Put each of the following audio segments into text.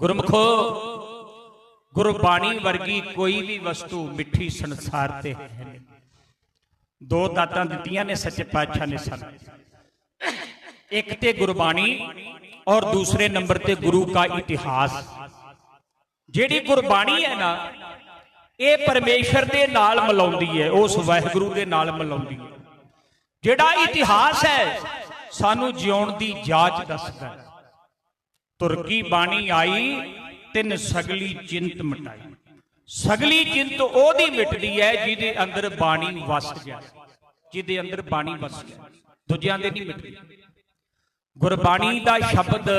ਗੁਰਮਖੋ, ਗੁਰਬਾਣੀ ਵਰਗੀ ਕੋਈ ਵੀ ਵਸਤੂ ਮਿੱਠੀ ਸੰਸਾਰ ਤੇ ਹੈ ਨਹੀਂ। ਦੋ ਦਾਤਾਂ ਦਿੱਤੀਆਂ ਨੇ, ਸੱਚੇ ਪਾਤਸ਼ਾਹ ਨੇ ਸਾਨੂੰ। ਇੱਕ ਤੇ ਗੁਰਬਾਣੀ ਔਰ ਦੂਸਰੇ ਨੰਬਰ ਤੇ ਗੁਰੂ ਕਾ ਇਤਿਹਾਸ। ਜਿਹੜੀ ਗੁਰਬਾਣੀ ਹੈ ਨਾ, ਇਹ ਪਰਮੇਸ਼ਰ ਦੇ ਨਾਲ ਮਿਲਾਉਂਦੀ ਹੈ, ਉਸ ਵਾਹਿਗੁਰੂ ਦੇ ਨਾਲ ਮਿਲਾਉਂਦੀ ਹੈ। ਜਿਹੜਾ ਇਤਿਹਾਸ ਹੈ, ਸਾਨੂੰ ਜਿਉਣ ਦੀ ਜਾਚ ਦੱਸਦਾ ਹੈ। ਤੁਰਕੀ ਬਾਣੀ ਆਈ, ਤਿੰਨ ਸਗਲੀ ਚਿੰਤ ਮਟਾਈ। ਸਗਲੀ ਚਿੰਤ ਉਹਦੀ ਮਿਟਦੀ ਹੈ ਜਿਹਦੇ ਅੰਦਰ ਬਾਣੀ ਵਸ ਗਿਆ। ਜਿਹਦੇ ਅੰਦਰ ਬਾਣੀ ਵਸ ਗਿਆ। ਦੂਜਿਆਂ ਦੇ ਨਹੀਂ ਮਿਟਦੀ। ਗੁਰਬਾਣੀ ਦਾ ਸ਼ਬਦ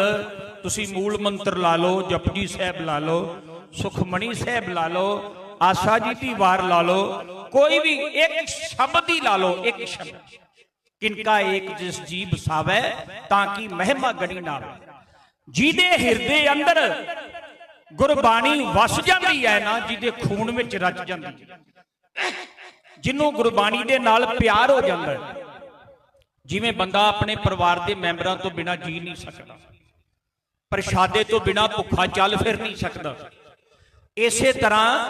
ਤੁਸੀਂ ਮੂਲ ਮੰਤਰ ਲਾ ਲਓ, ਜਪਜੀ ਸਾਹਿਬ ਲਾ ਲਓ ਸੁਖਮਣੀ ਸਾਹਿਬ ਲਾ ਲਓ, ਆਸਾ ਜੀ ਦੀ ਵਾਰ ਲਾ ਲਓ, ਕੋਈ ਵੀ ਇੱਕ ਸ਼ਬਦ ਹੀ ਲਾ ਲਓ, ਇੱਕ ਸ਼ਬਦ। ਕਿਨਕਾ ਏਕ ਜਿਸ ਜੀ ਬਸਾਵੇ ਤਾਂ ਕਿ ਮਹਿਮਾ ਗਣੀ ਨਾ ਜਿਹਦੇ ਹਿਰਦੇ ਅੰਦਰ ਗੁਰਬਾਣੀ ਵਸ ਜਾਂਦੀ ਹੈ ਨਾ, ਜਿਹਦੇ ਖੂਨ ਵਿੱਚ ਰਚ ਜਾਂਦੀ ਜਿਹਨੂੰ ਗੁਰਬਾਣੀ ਦੇ ਨਾਲ ਪਿਆਰ ਹੋ ਜਾਂਦਾ ਜਿਵੇਂ ਬੰਦਾ ਆਪਣੇ ਪਰਿਵਾਰ ਦੇ ਮੈਂਬਰਾਂ ਤੋਂ ਬਿਨਾ ਜੀ ਨਹੀਂ ਸਕਦਾ। ਪ੍ਰਸ਼ਾਦੇ ਤੋਂ ਬਿਨਾ ਭੁੱਖਾ ਚੱਲ ਫਿਰ ਨਹੀਂ ਸਕਦਾ। ਇਸੇ ਤਰ੍ਹਾਂ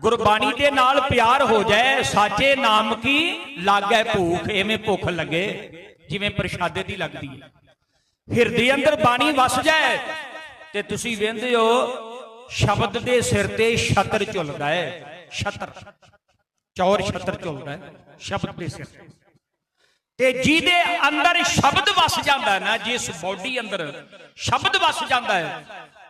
ਗੁਰਬਾਣੀ ਦੇ ਨਾਲ ਪਿਆਰ ਹੋ ਜਾਏ, ਸਾਚੇ ਨਾਮ ਕੀ? ਲਾਗੈ ਭੂਖ, ਐਵੇਂ ਭੁੱਖ ਲੱਗੇ, ਜਿਵੇਂ ਪ੍ਰਸ਼ਾਦੇ ਦੀ ਲੱਗਦੀ ਹੈ। ਹਿਰਦੇ ਅੰਦਰ ਬਾਣੀ ਵਸ ਜਾਏ ਤੇ ਤੁਸੀਂ ਵੇਖਦੇ ਹੋ, ਸ਼ਬਦ ਦੇ ਸਿਰ ਤੇ ਛਤਰ ਝੁਲਦਾ ਹੈ, ਛਤਰ। ਚੌਰ ਛਤਰ ਝੁਲਦਾ ਹੈ, ਸ਼ਬਦ ਦੇ ਸਿਰ ਤੇ। ਜਿਹਦੇ ਅੰਦਰ ਸ਼ਬਦ ਵਸ ਜਾਂਦਾ ਨਾ, ਜਿਸ ਬੋਡੀ ਅੰਦਰ ਸ਼ਬਦ ਵਸ ਜਾਂਦਾ ਹੈ,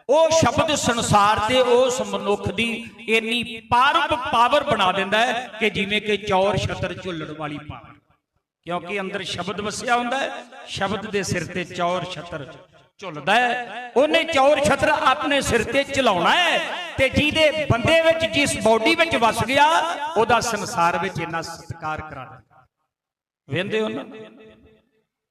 ਉਹ ਸ਼ਬਦ ਸੰਸਾਰ ਤੇ ਉਸ ਮਨੁੱਖ ਦੀ ਇੰਨੀ ਪਾਰਬ ਪਾਵਰ ਬਣਾ ਦਿੰਦਾ ਹੈ ਕਿ ਜਿਵੇਂ ਕਿ ਚੌਰ ਛਤਰ ਝੁੱਲਣ ਵਾਲੀ ਪਾਵਰ। ਕਿਉਂਕਿ ਅੰਦਰ ਸ਼ਬਦ ਵਸਿਆ ਹੁੰਦਾ ਹੈ, ਸ਼ਬਦ ਦੇ ਸਿਰ ਤੇ ਚੌਰ ਛਤਰ ਝੁੱਲਦਾ ਹੈ। ਉਹਨੇ ਚੌਰ ਛਤਰ ਆਪਣੇ ਸਿਰ ਤੇ ਚਲਾਉਣਾ ਹੈ ਤੇ ਜਿਹਦੇ ਬੰਦੇ ਵਿੱਚ, ਜਿਸ ਬੋਡੀ ਵਿੱਚ ਵਸ ਗਿਆ, ਉਹਦਾ ਸੰਸਾਰ ਵਿੱਚ ਇੰਨਾ ਸਤਿਕਾਰ ਕਰਾਣਾ ਵੇਂਦੇ ਹੋ ਨਾ?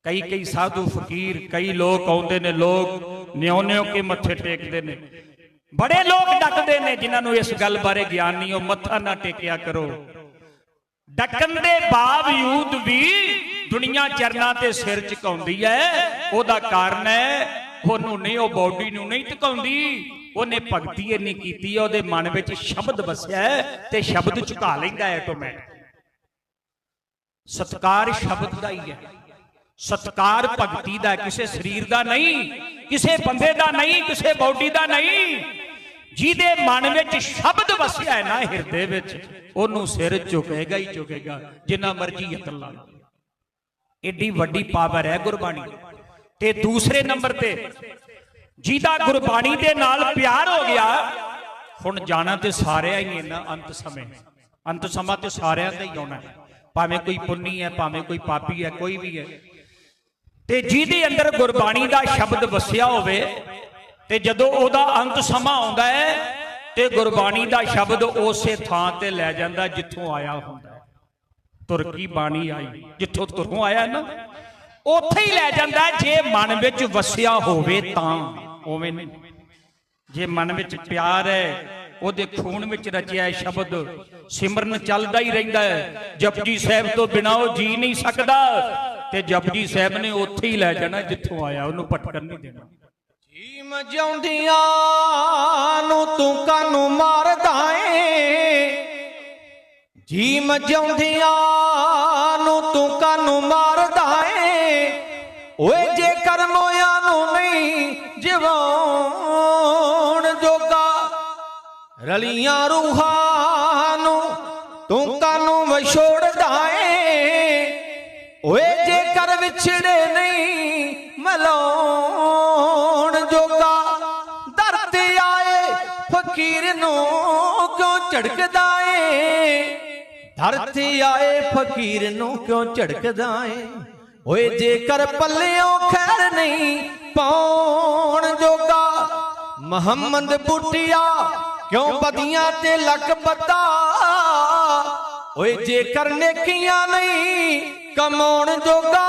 ਕਈ ਕਈ ਸਾਧੂ ਫਕੀਰ, ਕਈ ਲੋਕ ਆਉਂਦੇ ਨੇ, ਲੋਕ ਨਿਉ ਨਿਉ ਕੇ ਮੱਥੇ ਟੇਕਦੇ ਨੇ। ਬੜੇ ਲੋਕ ਡੱਕਦੇ ਨੇ ਜਿਨ੍ਹਾਂ ਨੂੰ ਇਸ ਗੱਲ ਬਾਰੇ ਗਿਆਨ ਨਹੀਂ, ਉਹ ਮੱਥਾ ਨਾ ਟੇਕਿਆ ਕਰੋ। ਡੱਕਣ ਦੇ ਬਾਵਜੂਦ ਵੀ ਦੁਨੀਆ ਚਰਨਾਂ ਤੇ ਸਿਰ ਝੁਕਾਉਂਦੀ ਹੈ ਉਹਦਾ ਕਾਰਨ ਹੈ ਉਹਨੂੰ ਨਹੀਂ, ਉਹ ਬਾਡੀ ਨੂੰ ਨਹੀਂ ਝੁਕਾਉਂਦੀ। ਉਹਨੇ ਭਗਤੀ ਇੰਨੀ ਕੀਤੀ ਹੈ ਉਹਦੇ ਮਨ ਵਿੱਚ ਸ਼ਬਦ ਵਸਿਆ ਹੈ ਤੇ ਸ਼ਬਦ ਝੁਕਾ ਲੈਂਦਾ ਹੈ ਆਟੋਮੈਟਿਕ ਸਤਕਾਰ ਸ਼ਬਦ ਦਾ ਹੀ ਹੈ ਸਤਕਾਰ ਭਗਤੀ ਦਾ, ਕਿਸੇ ਸਰੀਰ ਦਾ ਨਹੀਂ, ਕਿਸੇ ਬੰਦੇ ਦਾ ਨਹੀਂ, ਕਿਸੇ ਬਾਡੀ ਦਾ ਨਹੀਂ। ਜਿਹਦੇ ਮਨ ਵਿੱਚ ਸ਼ਬਦ ਵਸਿਆ ਹੈ ਨਾ ਹਿਰਦੇ ਵਿੱਚ, ਉਹਨੂੰ ਸਿਰ ਝੁਕੇਗਾ ਹੀ ਝੁਕੇਗਾ, ਜਿੰਨਾ ਮਰਜ਼ੀ ਯਤਨ ਏਡੀ ਵੱਡੀ ਪਾਵਰ ਹੈ ਗੁਰਬਾਣੀ ਤੇ ਦੂਸਰੇ ਨੰਬਰ ਤੇ, ਜਿਹਦਾ ਗੁਰਬਾਣੀ ਦੇ ਨਾਲ ਪਿਆਰ ਹੋ ਗਿਆ, ਹੁਣ ਜਾਣਾ ਤੇ ਸਾਰਿਆਂ ਹੀ ਹੈ ਅੰਤ ਸਮੇਂ। ਅੰਤ ਸਮਾਂ ਤੇ ਸਾਰਿਆਂ ਦਾ ਹੀ ਆਉਣਾ ਭਾਵੇਂ ਕੋਈ ਪੁੰਨੀ ਹੈ, ਭਾਵੇਂ ਕੋਈ ਪਾਪੀ ਹੈ, ਕੋਈ ਵੀ ਹੈ। ਤੇ ਜਿਹਦੇ ਅੰਦਰ ਗੁਰਬਾਣੀ ਦਾ ਸ਼ਬਦ ਵਸਿਆ ਹੋਵੇ ਤੇ ਜਦੋਂ ਉਹਦਾ ਅੰਤ ਸਮਾਂ ਆਉਂਦਾ ਹੈ ਤੇ ਗੁਰਬਾਣੀ ਦਾ ਸ਼ਬਦ ਉਸੇ ਥਾਂ ਤੇ ਲੈ ਜਾਂਦਾ ਜਿੱਥੋਂ ਆਇਆ ਹੁੰਦਾ ਹੈ। ਤੁਰਕੀ ਬਾਣੀ ਆਈ? ਜਿੱਥੋਂ ਤੁਰੋਂ ਆਇਆ ਨਾ? ਉੱਥੇ ਹੀ ਲੈ ਜਾਂਦਾ ਜੇ ਮਨ ਵਿੱਚ ਵਸਿਆ ਹੋਵੇ ਤਾਂ, ਉਵੇਂ ਨਹੀਂ। ਜੇ ਮਨ ਵਿੱਚ ਪਿਆਰ ਹੈ, ਉਹਦੇ ਖੂਨ ਵਿੱਚ ਰਚਿਆ ਹੈ ਸ਼ਬਦ, ਸਿਮਰਨ ਚੱਲਦਾ ਹੀ ਰਹਿੰਦਾ ਹੈ। ਜਪਜੀ ਸਾਹਿਬ ਤੋਂ ਬਿਨਾ ਉਹ ਜੀ ਨਹੀਂ ਸਕਦਾ ਤੇ ਜਪਜੀ ਸਾਹਿਬ ਨੇ ਉੱਥੇ ਹੀ ਲੈ ਜਾਣਾ ਜਿੱਥੋਂ ਆਇਆ, ਉਹਨੂੰ ਭਟਕਣ ਨਹੀਂ ਦੇਣਾ। ਜੀਮ ਜਿਉਂਦਿਆਂ ਨੂੰ ਤੂੰ ਕਾਨੂੰ ਮਾਰਦਾ ਏ। ਜੀਮ ਜਿਉਂਦਿਆਂ ਨੂੰ ਤੂੰ ਕਾਨੂੰ ਮਾਰਦਾ ਏ। ਓਏ ਜੇ ਕਰਮੋਆਂ ਨੂੰ ਨਹੀਂ ਜਿਵਾਉਣ ਜੋਗਾ, ਰਲੀਆਂ ਰੂਹਾਂ ਨੂੰ ਤੂੰ ਕਾਨੂੰ ਵਿਛੋੜਦਾ ਏ। ਓਏ ਜੇ ਕਰ ਵਿਛੜੇ ਨਹੀਂ ਮਲਾਉਣ ਫਕੀਰ ਕਿਉਂ ਝੜਕਦਾ ਏ ਧਰਤੀ ਆਏ ਫਕੀਰ ਨੂੰ ਕਿਉਂ ਝੜਕਦਾ ਏ ਓਏ ਜੇ ਪੱਲਿਓਂ ਖੈਰ ਨਹੀਂ ਪਾਉਣ ਜੋਗਾ, ਮੁਹੰਮਦ ਬੁੱਟਿਆ ਕਿਉਂ ਬਦੀਆਂ ਤੇ ਲੱਕ ਬੱਤਾ ਓਏ ਜੇਕਰ ਨੇਕੀਆਂ ਨਹੀਂ ਕਮਾਉਣ ਜੋਗਾ